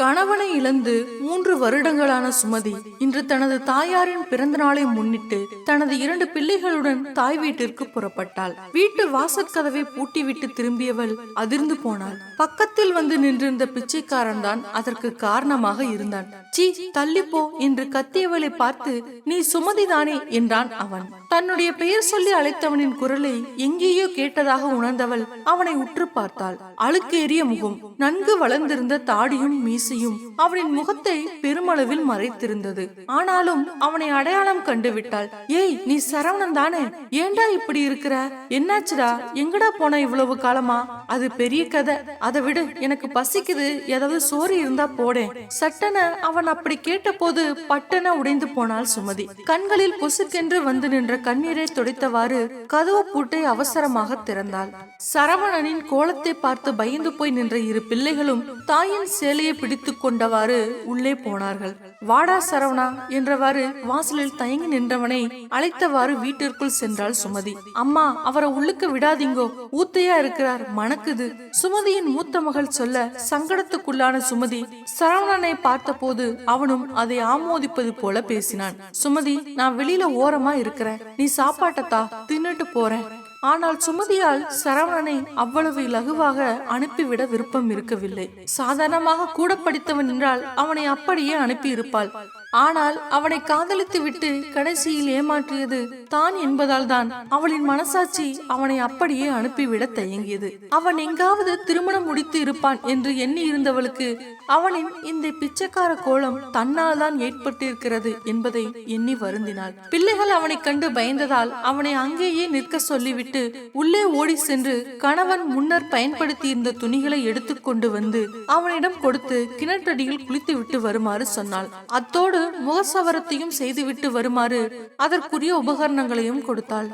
கணவனை இழந்து மூன்று வருடங்களான சுமதி இன்று தனது தாயாரின் பிறந்த நாளை முன்னிட்டு தனது இரண்டு பிள்ளைகளுடன் தாய் வீட்டிற்கு புறப்பட்டாள். வீட்டு வாசற்கதவை பூட்டிவிட்டு திரும்பியவள் அதிர்ந்து போனாள். பக்கத்தில் வந்து நின்றிருந்த பிச்சைக்காரன் தான் அதற்கு காரணமாக இருந்தான். சீ தள்ளிப்போ என்று கத்தியவளை பார்த்து நீ சுமதிதானே என்றான் அவன். தன்னுடைய பெயர் சொல்லி அழைத்தவனின் குரலை எங்கேயோ கேட்டதாக உணர்ந்தவள் அவனை உற்று பார்த்தாள். அழுக்கேறிய முகம் நன்கு வளர்ந்திருந்த தாடியும் மீசையும் அவனின் முகத்தை பெருமளவில் மறைத்திருந்தது. ஆனாலும் அவனை அடையாளம் கண்டு விட்டாள் ஏய் நீ சரவணன் தானே? ஏண்டா இப்படி இருக்கிற? என்னாச்சுடா? எங்கடா போன இவ்வளவு காலமா? அது பெரிய கதை. அதை விடு. எனக்கு பசிக்குது. ஏதாவது சோறு இருந்தா போடேன் சட்டன அவன் அப்படி கேட்டபோது பட்டன உடைந்து போனாள் சுமதி. கண்களில் பொசுக்கென்று வந்து நின்ற கண்ணீரை துடைத்தவாறு கதவு பூட்டை அவசரமாக திறந்தாள். சரவணனின் கோலத்தை பார்த்து பயந்து போய் நின்ற இரு பிள்ளைகளும் தாயின் சேலையை பிடித்து கொண்டவாறு உள்ளே போனார்கள். வாடா சரவணா என்றவாறு வாசலில் தயங்கி நின்றவனை அழைத்தவாறு வீட்டிற்குள் சென்றாள் சுமதி. அம்மா அவரை உள்ளுக்கு விடாதீங்கோ. ஊத்தையா இருக்கிறார். மணக்குது. சுமதியின் மூத்த மகள் சொல்ல சங்கடத்துக்குள்ளான சுமதி சரவணனை பார்த்தபோது அவனும் அதை ஆமோதிப்பது போல பேசினான். சுமதி நான் வெளியில ஓரமா இருக்கிறேன். நீ சாப்பாட்டத்தா? தின்னுட்டு போறேன். ஆனால் சுமதியால் சரவணனை அவ்வளவு இலகுவாக அனுப்பிவிட விருப்பம் இருக்கவில்லை. சாதாரணமாக கூட படித்தவன் என்றால் அவனை அப்படியே அனுப்பி இருப்பாள் ஆனால் அவனை காதலித்து விட்டு கடைசியில் ஏமாற்றியது தான் என்பதால் தான் அவளின் மனசாட்சி அவனை அப்படியே அனுப்பிவிட தயங்கியது. அவன் எங்காவது திருமணம் முடித்து இருப்பான் என்று எண்ணி இருந்தவளுக்கு அவனின் இந்த பிச்சைக்கார கோலம் தன்னால் தான் ஏற்பட்டிருக்கிறது என்பதை எண்ணி வருந்தினாள். பிள்ளைகள் அவனை கண்டு பயந்ததால் அவனை அங்கேயே நிற்க சொல்லிவிட்டு உள்ளே ஓடி சென்று கணவன் முன்னர் பயன்படுத்தியிருந்த துணிகளை எடுத்துக்கொண்டு வந்து அவனிடம் கொடுத்து கிணற்றடியில் குளித்து விட்டு வருமாறு சொன்னாள். அத்தோடு முகசவரத்தையும் செய்துவிட்டு வருமாறு அதற்குரிய உபகரணங்களையும் கொடுத்தாள்.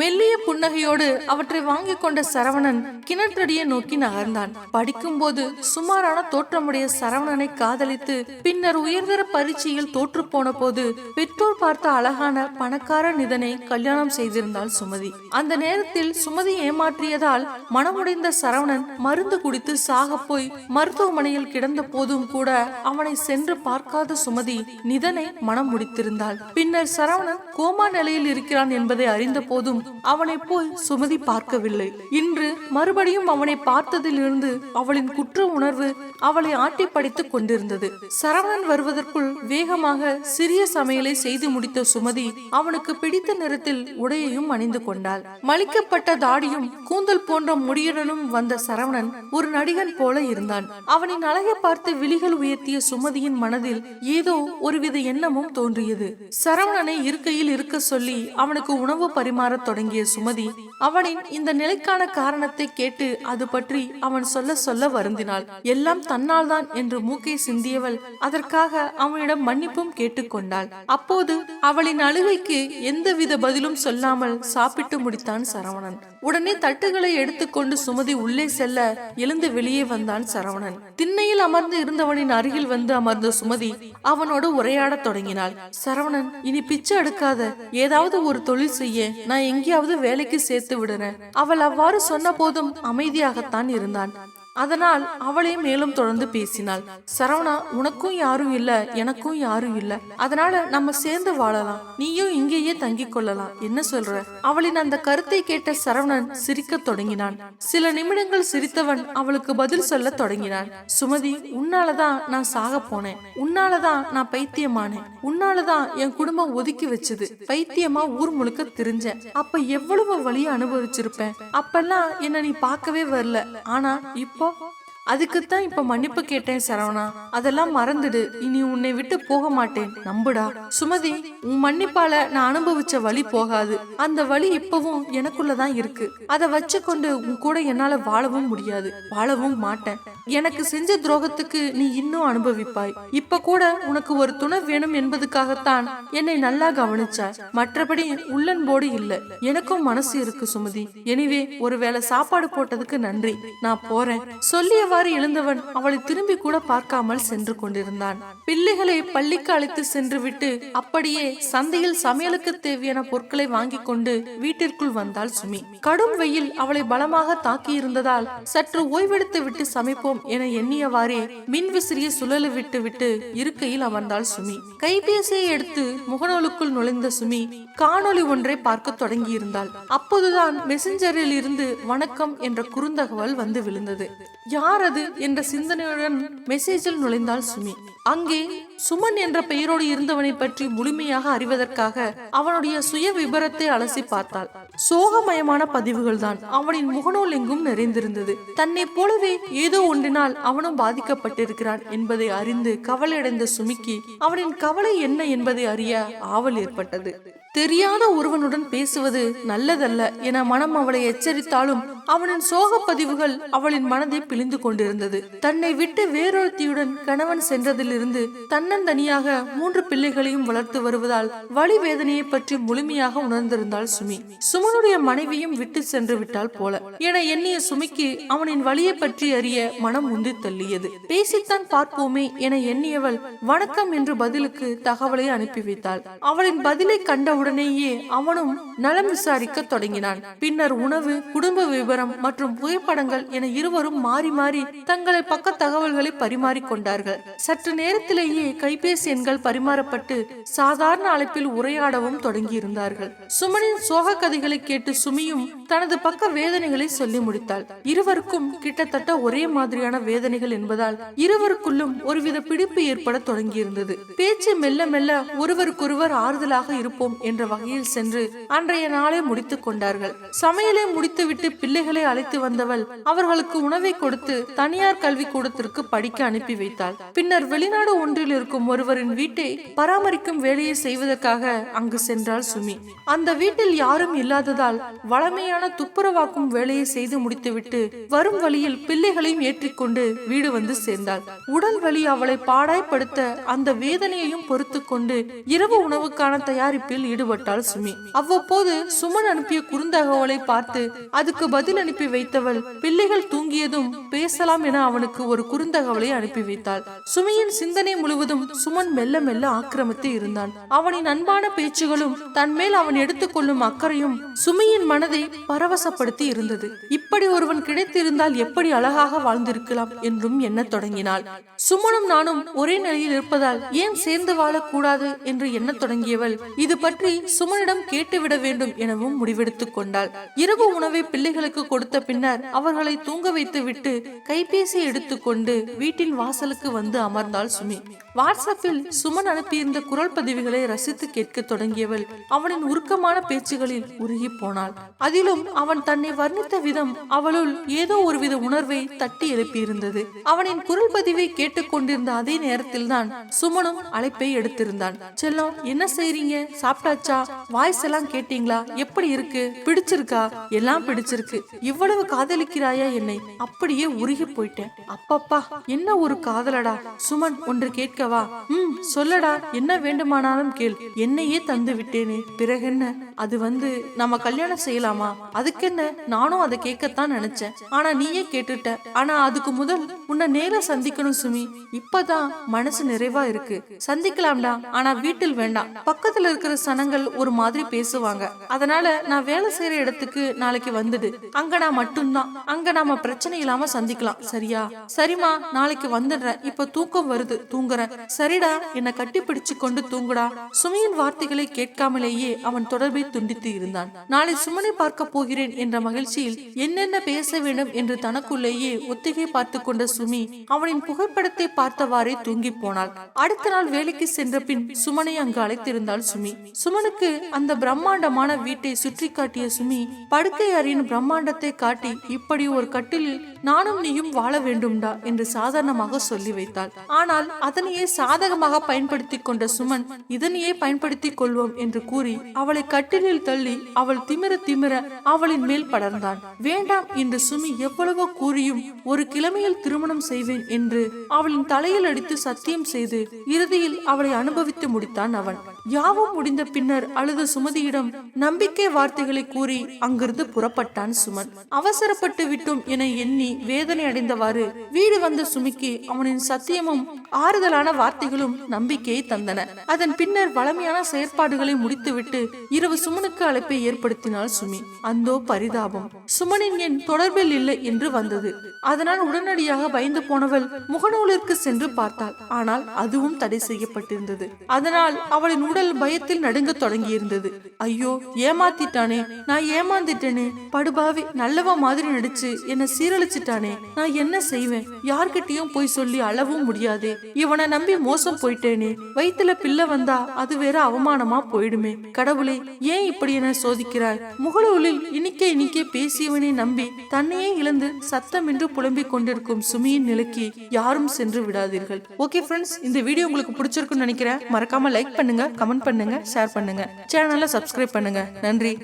மெல்லிய புன்னகையோடு அவற்றை வாங்கி கொண்ட சரவணன் கிணற்றடியை நோக்கி நகர்ந்தான். படிக்கும்போது சுமாரான தோற்றமுடைய சரவணனை காதலித்து பின்னர் உயர்தர பரீட்சையில் தோற்று போன போது பெற்றோர் பார்த்த அழகான பணக்கார நிதனை கல்யாணம் செய்திருந்தாள் சுமதி. அந்த நேரத்தில் சுமதி ஏமாற்றியதால் மனமுடைந்த சரவணன் மருந்து குடித்து சாக போய் மருத்துவமனையில் கிடந்த போதும் கூட அவனை சென்று பார்க்காத சுமதி நிதனை மனம் முடித்திருந்தாள். பின்னர் சரவணன் கோமா நிலையில் இருக்கிறான் என்பதை அறிந்த போதும் அவனை போய் சுமதி பார்க்கவில்லை. இன்று மறுபடியும் அவனை பார்த்ததிலிருந்து அவளின் குற்ற உணர்வு அவளை ஆட்டி படித்துக் கொண்டிருந்தது. சரவணன் வருவதற்குள் வேகமாக சிறிய சமையலை செய்து முடித்த சுமதி அவனுக்கு பிடித்த நிறத்தில் உடையையும் அணிந்து கொண்டாள். மலிக்கப்பட்ட தாடியும் கூந்தல் போன்ற முடியுடனும் வந்த சரவணன் ஒரு நடிகன் போல இருந்தான். அவனின் அழகை பார்த்து விழிகள் உயர்த்திய சுமதியின் மனதில் ஏதோ ஒருவித எண்ணமும் தோன்றியது. சரவணனை இருக்கையில் இருக்க சொல்லி அவனுக்கு உணவு பரிமாறத் தொடங்கிய சுமதி அவனின் இந்த நிலைக்கான காரணத்தை கேட்டு அது பற்றி அவன் சொல்ல சொல்ல வருந்தினாள். எல்லாம் தன்னால் தான் என்று மூக்கை சிந்தியவள் அதற்காக அவனிடம் மன்னிப்பும் கேட்டுக்கொண்டாள் அப்போது அவளின் அழுகைக்கு எந்தவித பதிலும் சொல்லாமல் சாப்பிட்டு முடித்தான் சரவணன். உடனே தட்டுகளை எடுத்துக்கொண்டு சுமதி உள்ளே செல்ல எழுந்து வெளியே வந்தான் சரவணன். திண்ணையில் அமர்ந்து இருந்தவனின் அருகில் வந்து அமர்ந்த சுமதி அவனோடு உரையாடத் தொடங்கினாள். சரவணன் இனி பிச்சை எடுக்காத. ஏதாவது ஒரு தொழில் செய்ய. நான் எங்க எங்கேயாவது வேலைக்கு சேர்த்து விடுறேன். அவள் அவ்வாறு சொன்ன போதும் அமைதியாகத்தான் இருந்தான். அதனால் அவளே மேலும் தொடர்ந்து பேசினாள். சரவணா உனக்கும் யாரும் இல்ல எனக்கும் யாரும் இல்ல. அதனால நம்ம சேர்ந்து வாழலாம். நீயும் இங்கேயே தங்கிக் கொள்ளலாம். என்ன சொல்ற? அவளின் அந்த கருத்தை கேட்ட சரவணன் சிரிக்கத் தொடங்கினான். சில நிமிடங்கள் சிரித்தவன் அவளுக்கு பதில் சொல்ல தொடங்கினான். சுமதி உன்னாலதான் நான் சாக போனேன். உன்னாலதான் நான் பைத்தியமானேன். உன்னாலதான் என் குடும்பம் ஒதுக்கி வச்சது. பைத்தியமா ஊர் முழுக்க திரிஞ்சேன். அப்ப எவ்வளவு வழியை அனுபவிச்சிருப்பேன்? அப்பெல்லாம் என்ன நீ பார்க்கவே வரல. ஆனா இப்ப کو அதுக்குத்தான் இப்ப மன்னிப்பு கேட்டேன் சரவணா. அதெல்லாம் மறந்துடு. இனி உன்னை விட்டு போக மாட்டேன். நம்புடா. சுமதி உன் மன்னிப்பால நான் அனுபவிச்ச வழி போகாது. அந்த வழி இப்பவும் எனக்குள்ளதான் இருக்கு. அதை வச்சு கொண்டு உன் கூட என்னால வாழவும் முடியாது. வாழவும் மாட்டேன். எனக்கு செஞ்ச துரோகத்துக்கு நீ இன்னும் அனுபவிப்பாய். இப்ப கூட உனக்கு ஒரு துணை வேணும் என்பதுக்காகத்தான் என்னை நல்லா கவனிச்சாய். மற்றபடி உள்ளன்போடு இல்ல. எனக்கும் மனசு இருக்கு சுமதி. எனிவே ஒருவேளை சாப்பாடு போட்டதுக்கு நன்றி. நான் போறேன். சொல்லியவா அவ்வாறு எழுந்தவன் அவளை திரும்பி கூட பார்க்காமல் சென்று கொண்டிருந்தான். பிள்ளைகளை பள்ளிக்கு அழைத்து சென்று விட்டு அப்படியே சந்தையில் சமையலுக்கு தேவையான பொருட்களை வாங்கி கொண்டு வீட்டிற்குள் வந்தாள் சுமி. கடும் வெயில் அவளை பலமாக தாக்கி இருந்ததால் சற்று ஓய்வெடுத்து விட்டு சமைப்போம் என எண்ணியவாறே மின் விசிறியை சுழல விட்டு விட்டு இருக்கையில் அமர்ந்தாள் சுமி. கைபேசியை எடுத்து முகநூலுக்குள் நுழைந்த சுமி காணொளி ஒன்றை பார்க்க தொடங்கியிருந்தாள். அப்போதுதான் மெசஞ்சரில் இருந்து வணக்கம் என்ற குறுந்தகவல் வந்து விழுந்தது. யார் யாரது என்ற சிந்தனையுடன் மெசேஜில் நுழைந்தாள் சுமி. அங்கே சுமன் என்ற பெயரோடு இருந்தவனை பற்றி முழுமையாக அறிவதற்காக அவனுடைய சுய விபரத்தை அலசி பார்த்தாள். சோகமயமான பதிவுகள் தான் அவனின் முகநூல் எங்கும் நிறைந்திருந்தது. தன்னை போலவே ஏதோ ஒன்றினால் அவனும் பாதிக்கப்பட்டிருக்கிறான் என்பதை அறிந்து கவலையடைந்த சுமிக்கு அவனின் கவலை என்ன என்பதை அறிய ஆவல் ஏற்பட்டது. தெரியாத ஒருவனுடன் பேசுவது நல்லதல்ல என மனம் அவளை எச்சரித்தாலும் அவனின் சோக பதிவுகள் அவளின் மனதை பிழிந்து கொண்டிருந்தது. தன்னை விட்டு வேறொருத்தியுடன் கணவன் சென்றதிலிருந்து தன்னந்தனியாக மூன்று பிள்ளைகளையும் வளர்த்து வருவதால் வழி வேதனையை பற்றி முழுமையாக உணர்ந்திருந்தாள் சுமி. சுமனுடைய மனைவியும் விட்டு சென்று விட்டால் போல. என எண்ணிய சுமிக்கு அவனின் வழியை பற்றி அறிய மனம் உந்தி தள்ளியது. பேசித்தான் பார்ப்போமே என எண்ணியவள் வணக்கம் என்று பதிலுக்கு தகவலை அனுப்பி வைத்தாள். அவளின் பதிலை கண்டவுடனேயே அவனும் நலம் விசாரிக்க தொடங்கினான். பின்னர் உணவு குடும்ப விவரம் மற்றும் புகைப்படங்கள் என இருவரும் மாறி மாறி தங்களை பக்க தகவல்களை பரிமாறிக்கொண்டார்கள் சற்று நேரத்திலேயே கைபேசி எண்கள் பரிமாறப்பட்டு சாதாரண அழைப்பில் உரையாடவும் தொடங்கியிருந்தார்கள். சுமனின் சோக கதைகளை கேட்டு சுமியும் தனது பக்க வேதனைகளை சொல்லி முடித்தாள். இருவருக்கும் கிட்டத்தட்ட ஒரே மாதிரியான வேதனைகள் என்பதால் இருவருக்குள்ளும் ஒருவித பிடிப்பு ஏற்பட தொடங்கியிருந்தது. பேச்சு மெல்ல மெல்ல ஒருவருக்கொருவர் ஆறுதலாக இருப்போம் என்ற வகையில் சென்று அன்றைய நாளை முடித்துக் கொண்டார்கள். சமையலை முடித்துவிட்டு பிள்ளை பிள்ளைகளை அழைத்து வந்தவள். அவர்களுக்கு உணவை கொடுத்து தனியார் கல்வி கூடத்திற்கு படிக்க அனுப்பி வைத்தாள். பின்னர் வெளிநாடு ஒன்றில் இருக்கும் ஒருவரின் வீட்டை பராமரிக்கும் வேலையை செய்வதற்காக அங்கு சென்றாள் சுமி. அந்த வீட்டில் யாரும் இல்லாததால் வளமையான துப்புரவாக்கும் வேலையை செய்து முடித்துவிட்டு வரும் வழியில் பிள்ளைகளையும் ஏற்றிக்கொண்டு வீடு வந்து சேர்ந்தாள். உடல் வலி அவளை பாடாய்ப்படுத்த அந்த வேதனையையும் பொறுத்து கொண்டு இரவு உணவுக்கான தயாரிப்பில் ஈடுபட்டாள் சுமி. அவ்வப்போது சுமன் அனுப்பிய குறுந்தகவலை பார்த்து அதுக்கு பதில் பதில் அனுப்பி வைத்தவள். பிள்ளைகள் தூங்கியதும் பேசலாம் என அவனுக்கு ஒரு குறுந்தகவலை அனுப்பி வைத்தாள். சுமியின் சிந்தனை முழுவதும் சுமன் மெல்ல மெல்ல ஆக்கிரமித்து இருந்தான். அவனின் அன்பான பேச்சுகளும் தன் மேல் அவன் எடுத்துக்கொள்ளும் அக்கறையும் சுமியின் மனதை பரவசப்படுத்தி இருந்தது. இப்படி ஒருவன் கிடைத்திருந்தால் எப்படி அழகாக வாழ்ந்திருக்கலாம் என்றும் எண்ணத் தொடங்கினாள். சுமனும் நானும் ஒரே நிலையில் இருப்பதால் ஏன் சேர்ந்து வாழக்கூடாது என்று எண்ணத் தொடங்கியவள். இது பற்றி சுமனிடம் கேட்டுவிட வேண்டும் எனவும் முடிவெடுத்துக் கொண்டாள். இரவு உணவை பிள்ளைகளுக்கு கொடுத்த பின்னர் அவர்களை தூங்க வைத்து விட்டு கைபேசி எடுத்துக்கொண்டு வீட்டின் வாசலுக்கு வந்து அமர்ந்தாள் சுமி. வாட்ஸ்அப்பில் சுமன் அனுப்பியிருந்த குரல் பதிவுகளை ரசித்து கேட்க தொடங்கியவள் அவனின் உருக்கமான பேச்சுகளில் உருகி போனாள். அதிலும் அவன் தன்னை வர்ணித்த விதம் அவளுள் ஏதோ ஒருவித உணர்வை தட்டி எழுப்பியிருந்தது. அவனின் குரல் பதிவை கேட்டுக்கொண்டிருந்த அதே நேரத்தில் தான் சுமனும் அழைப்பை எடுத்திருந்தான். செல்லம் என்ன செய்றீங்க? சாப்பிட்டாச்சா? வாய்ஸ் எல்லாம் கேட்டீங்களா? எப்படி இருக்கு? பிடிச்சிருக்கா? எல்லாம் பிடிச்சிருக்கு. இவ்வளவு காதலிக்கிறாயா என்னை? அப்படியே உருகி போயிட்டேன். அப்பப்பா என்ன ஒரு காதலடா? சுமன் ஒன்று கேட்கவா? ம் சொல்லடா என்ன வேண்டுமானாலும் கேள். என்னையே தந்து விட்டேனே. பிறகென்ன அது வந்து நம்ம கல்யாணம் செய்யலாமா? அதுக்கென்ன நானும் அதை கேட்கத்தான் நினைச்சேன். ஆனா நீயே கேட்டுட்ட. ஆனா அதுக்கு முதல் உன்னை நேர சந்திக்கணும் சுமி. இப்பதான் மனசு நிறைவா இருக்கு. சந்திக்கலாம்டா. ஆனா வீட்டில் வேண்டாம். பக்கத்துல இருக்கிற சனங்கள் ஒரு மாதிரி பேசுவாங்க. அதனால நான் வேலை செய்யற இடத்துக்கு நாளைக்கு வந்துடு. அங்க நான் மட்டும்தான். அங்க நாம பிரச்சனை இல்லாம சந்திக்கலாம். சரியா? சரிம்மா நாளைக்கு வந்துடுறேன். இப்ப தூக்கம் வருது. தூங்குறேன். சரிடா என்னை கட்டி பிடிச்சு கொண்டு தூங்குடா. சுமியின் வார்த்தைகளை கேட்காமலேயே அவன் தொடர்பை துண்டித்து இருந்தான். நாளை சுமனை பார்க்க போகிறேன் என்ற மகிழ்ச்சியில் என்னென்ன பேச வேண்டும் என்று தனக்குள்ளேயே ஒத்திகை பார்த்து கொண்ட சுமி அவனின் புகைப்படத்தை பார்த்தவாறே தூங்கி போனாள். அடுத்த நாள் வேலைக்கு சென்ற பின் சுமனை அங்கு அழைத்திருந்தாள் சுமி. சுமனுக்கு அந்த பிரம்மாண்டமான வீட்டை சுற்றி காட்டிய சுமி படுக்கை அறையின் பிரம்மாண்டத்தை காட்டி இப்படி ஒரு கட்டிலில் நானும் நீயும் வாழ வேண்டும்டா என்று சாதாரணமாக சொல்லி வைத்தாள். ஆனால் அதனையே சாதகமாக பயன்படுத்தி கொண்ட சுமன் இதனையே பயன்படுத்திக் கொள்வோம் என்று கூறி அவளை கட்டிலில் தள்ளி அவள் திமிர திமிர அவளின் மேல் படர்ந்தான். வேண்டாம் என்று சுமி எவ்வளவோ கூறியும் ஒரு கிழமையில் திருமணம் செய்வேன் என்று அவளின் தலையில் அடித்து சத்தியம் செய்து இறுதியில் அவளை அனுபவித்து முடித்தான் அவன். யாவும் முடிந்த பின்னர் அழுத சுமதியிடம் நம்பிக்கை வார்த்தைகளை கூறி அங்கிருந்து புறப்பட்டான் சுமன். அவசரப்பட்டு விட்டோம் என எண்ணி வேதனை அடைந்தவாறு வீடு வந்த சுமிக்கு அவனின் சத்தியமும் ஆறுதலான வார்த்தைகளும் நம்பிக்கையை தந்தன. அதன் பின்னர் வளமையான செயற்பாடுகளை முடித்துவிட்டு இரவு சுமனுக்கு அழைப்பை ஏற்படுத்தினாள் சுமி. அந்தோ பரிதாபம். சுமனின் என் தொடர்பில் இல்லை என்று வந்தது. அதனால் உடனடியாக பயந்து போனவள் முகநூலிற்கு சென்று பார்த்தாள். ஆனால் அதுவும் தடை செய்யப்பட்டிருந்தது. அதனால் அவளின் உடல் பயத்தில் நடுங்க தொடங்கியிருந்தது. ஐயோ ஏமாத்திட்டானே. நான் ஏமாந்துட்டேனே. படுபாவி நல்லவ மாதிரி நடிச்சு என்ன சீரழிச்சிட்டானே. நான் என்ன செய்வேன்? யார்கிட்டயும் போய் சொல்லி அளவும் முடியாதே. இவனை நம்பி மோசம் போயிட்டேனே. வயித்துல பிள்ளை வந்தா அது வேற அவமானமா போயிடுமே. கடவுளே ஏன் இப்படி என சோதிக்கிறாய்? முகலூலில் இனிக்க இனிக்க பேசியவனை நம்பி தன்னையே இழந்து சத்தமின்றி புலம்பிக் கொண்டிருக்கும் சுமியின் நிலைக்கு யாரும் சென்று விடாதீர்கள். ஓகே ஃப்ரெண்ட்ஸ் இந்த வீடியோ உங்களுக்கு பிடிச்சிருக்குன்னு நினைக்கிறேன். மறக்காம லைக் பண்ணுங்க கமெண்ட் பண்ணுங்க ஷேர் பண்ணுங்க. சேனலை சப்ஸ்கிரைப் பண்ணுங்க. நன்றி.